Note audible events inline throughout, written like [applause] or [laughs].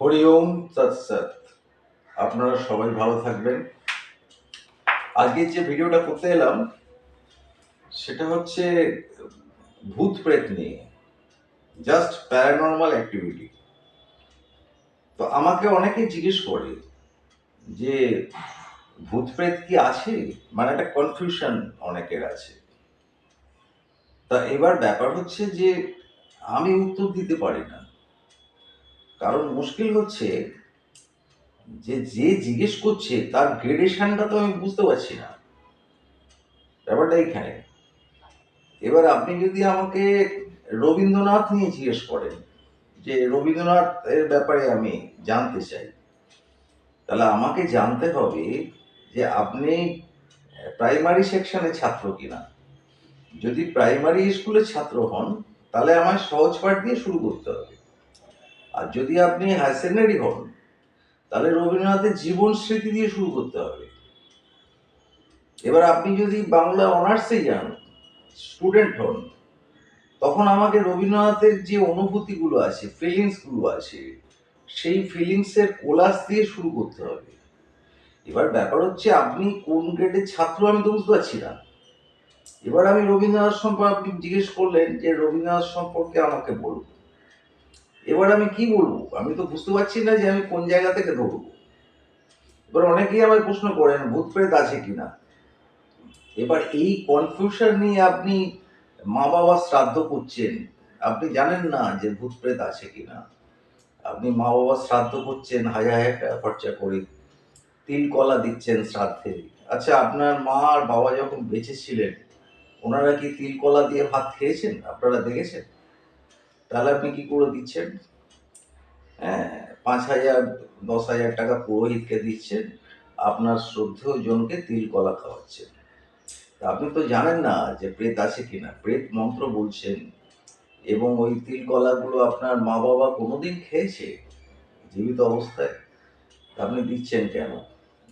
হরি ওম তৎসৎ আপনারা সবাই ভালো থাকবেন। আজকে যে ভিডিওটা করতে এলাম, সেটা হচ্ছে ভূত প্রেত নিয়ে। Just paranormal activity. তো আমাকে অনেকে জিজ্ঞেস করে যে, ভূত প্রেত কি আছে? মানে একটা কনফিউশন অনেকের আছে। তা এবার ব্যাপার হচ্ছে যে, আমি উত্তর দিতে পারি না। কারণ মুশকিল হচ্ছে যে যে জিজ্ঞেস করছে তার গ্রেডেশনটা তো আমি বুঝতে পারছি না। ব্যাপারটা এইখানে। এবার আপনি যদি আমাকে রবীন্দ্রনাথ নিয়ে জিজ্ঞেস করেন যে রবীন্দ্রনাথ এর ব্যাপারে আমি জানতে চাই, তাহলে আমাকে জানতে হবে যে আপনি প্রাইমারি সেকশনের ছাত্র কিনা। যদি প্রাইমারি স্কুলের ছাত্র হন, তাহলে আমায় সহজ পাঠ দিয়ে শুরু করতে হবে। আর যদি আপনি হায়ার সেকেন্ডারি হন, তাহলে রবীন্দ্রনাথের জীবন স্মৃতি দিয়ে শুরু করতে হবে। এবার আপনি যদি বাংলা অনার্সে যান স্টুডেন্ট হন, তখন আমাকে রবীন্দ্রনাথের যে অনুভূতিগুলো আছে ফিলিংসগুলো আছে, সেই ফিলিংসের কোলাস দিয়ে শুরু করতে হবে। এবার ব্যাপার হচ্ছে, আপনি কোন গ্রেডের ছাত্র আমি তো বুঝতে পারছি না। এবার আমি রবীন্দ্রনাথ সম্পর্কে আপনি জিজ্ঞেস করলেন যে রবীন্দ্রনাথ সম্পর্কে আমাকে বলুন। এবার আমি কি বলব? আমি তো বুঝতে পারছি না যে আমি কোন জায়গা থেকে ধরবো। এবার অনেকেই আমায় প্রশ্ন করেন, ভূত প্রেত আছে কিনা? এবার এই কনফিউশন নিয়ে আপনি মা বাবা শ্রাদ্ধ করছেন, আপনি জানেন না যে ভূত প্রেত আছে কিনা? আপনি মা বাবা শ্রাদ্ধ করছেন, হাজার হাজার টাকা খরচা করে তিল কলা দিচ্ছেন শ্রাদ্ধে। আচ্ছা আপনার মা আর বাবা যখন বেঁচে ছিলেন, ওনারা কি তিল কলা দিয়ে ভাত খেয়েছেন? আপনারা দেখেছেন? তাহলে আপনি কি করে দিচ্ছেন? হ্যাঁ পাঁচ হাজার, দশ হাজার টাকা পুরোহিতকে দিচ্ছেন, আপনার শ্রদ্ধেয় জনকে তিল কলা খাওয়াচ্ছেন। তা আপনি তো জানেন না যে প্রেত আছে কিনা। প্রেত মন্ত্র বলছেন, এবং ওই তিল কলাগুলো আপনার মা বাবা কোনোদিন খেয়েছে? জীবিত অবস্থায়? আপনি দিচ্ছেন কেন?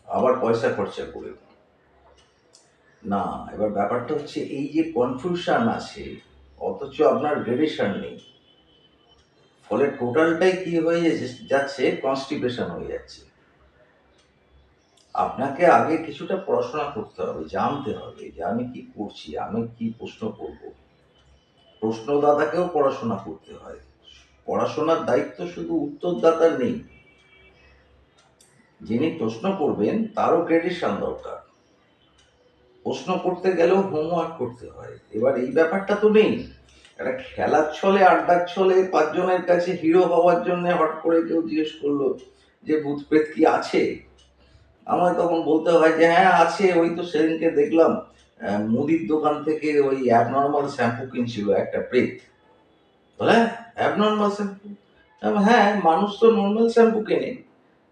আবার পয়সা খরচা করে না, এবার ব্যাপারটা হচ্ছে এই যে কনফিউশন আছে, অথচ আপনার গ্রেডেশন নেই। ফলে টোটালটাই কি হয়ে যাচ্ছে- কনস্টিপেশন হয়ে যাচ্ছে। আপনাকে আগে কিছুটা পড়াশোনা করতে হবে, জানতে হবে যে আমি কি করছি, আমি কি প্রশ্ন করব। প্রশ্নদাতাকেও পড়াশোনা করতে হয়। পড়াশোনার দায়িত্ব শুধু উত্তরদাতার নেই। যিনি প্রশ্ন করবেন, তারও গ্রেডেশন দরকার। প্রশ্ন করতে গেলেও হোমওয়ার্ক করতে হয়। এবার এই ব্যাপারটা তো নেই। একটা খেলার ছলে, আড্ডার ছলে পাঁচজনের কাছে হিরো হওয়ার জন্য হট করে কেউ জিজ্ঞেস করল যে, ভূত প্রেত কি আছে? আমায় তখন বলতে হয় যে হ্যাঁ আছে। ওই তো সেদিনকে দেখলাম মুদির দোকান থেকে ওই অ্যাবনর্মাল শ্যাম্পু কিনছিল একটা প্রেত। বলে অ্যাবনর্মাল শ্যাম্পু হ্যাঁ মানুষ তো নর্মাল শ্যাম্পু কেনে।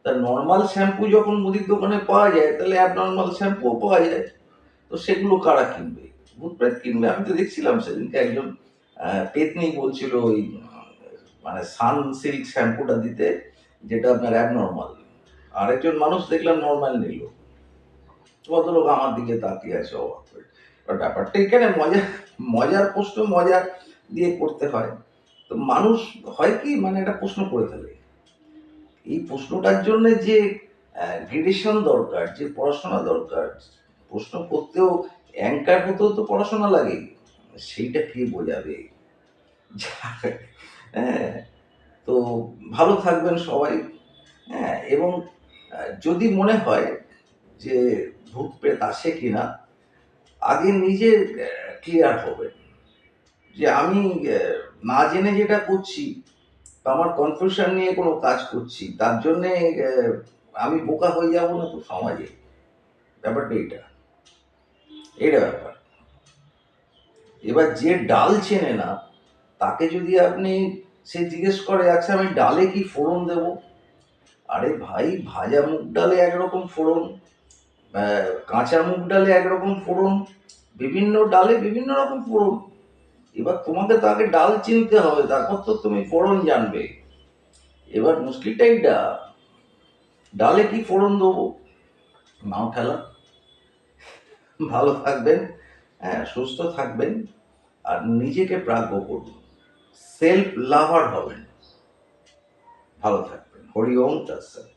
তা নর্মাল শ্যাম্পু যখন মুদির দোকানে পাওয়া যায়, তাহলে অ্যাবনর্মাল শ্যাম্পুও পাওয়া যায়। তো সেগুলো কারা কিনবে? ভূত প্রেত কিনবে? আমি তো দেখছিলাম সেদিনকে একজন পেতনি বলছিল ওই মানে সান সিল্ক শ্যাম্পুটা দিতে, যেটা আপনার অ্যাবনর্মাল আরেকজন মানুষ দেখলাম নর্মাল নিল। ভদ্রলোক আমার দিকে তাকিয়ে আছে অবাক হয়ে। ব্যাপারটা এখানে মজা, মজার প্রশ্ন, মজা দিয়ে করতে হয়। তো মানুষ হয় কি মানে একটা প্রশ্ন করে ফেলে। এই প্রশ্নটার জন্য যে গ্রেডেশন দরকার, যে পড়াশোনা দরকার, প্রশ্ন করতেও অ্যাঙ্কার হতেও তো পড়াশোনা লাগে। সেইটা কে বোঝাবে? [laughs] হ্যাঁ তো ভালো থাকবেন সবাই। হ্যাঁ এবং যদি মনে হয় যে ভূত প্রেত আসে কিনা, আগে নিজে ক্লিয়ার হবে। যে আমি না জেনে যেটা করছি আমার কনফিউশন নিয়ে কোনো কাজ করছি, তার জন্যে আমি বোকা হয়ে যাব না তো সমাজে? ব্যাপারটা এইটা। এইটা ব্যাপার। এবার যে ডাল চেনে না তাকে যদি আপনি সে জিজ্ঞেস করে আচ্ছা আমি ডালে কি ফোড়ন দেব? আরে ভাই, ভাজা মুগ ডালে একরকম ফোড়ন কাঁচা মুগ ডালে একরকম ফোড়ন, বিভিন্ন ডালে বিভিন্ন রকম ফোড়ন। এবার তোমাকে তো আগে ডাল চিনতে হবে, তারপর তো তুমি ফোড়ন জানবে। এবার মুশকিলটা এইটা ডালে কি ফোড়ন দেবো? নাও ঠেলা। ভালো থাকবেন হ্যাঁ সুস্থ থাকবেন, আর নিজেকে প্রাজ্ঞ করুন। সেলফ লাভার হবেন। ভালো থাকবেন। হরি ওম তৎসৎ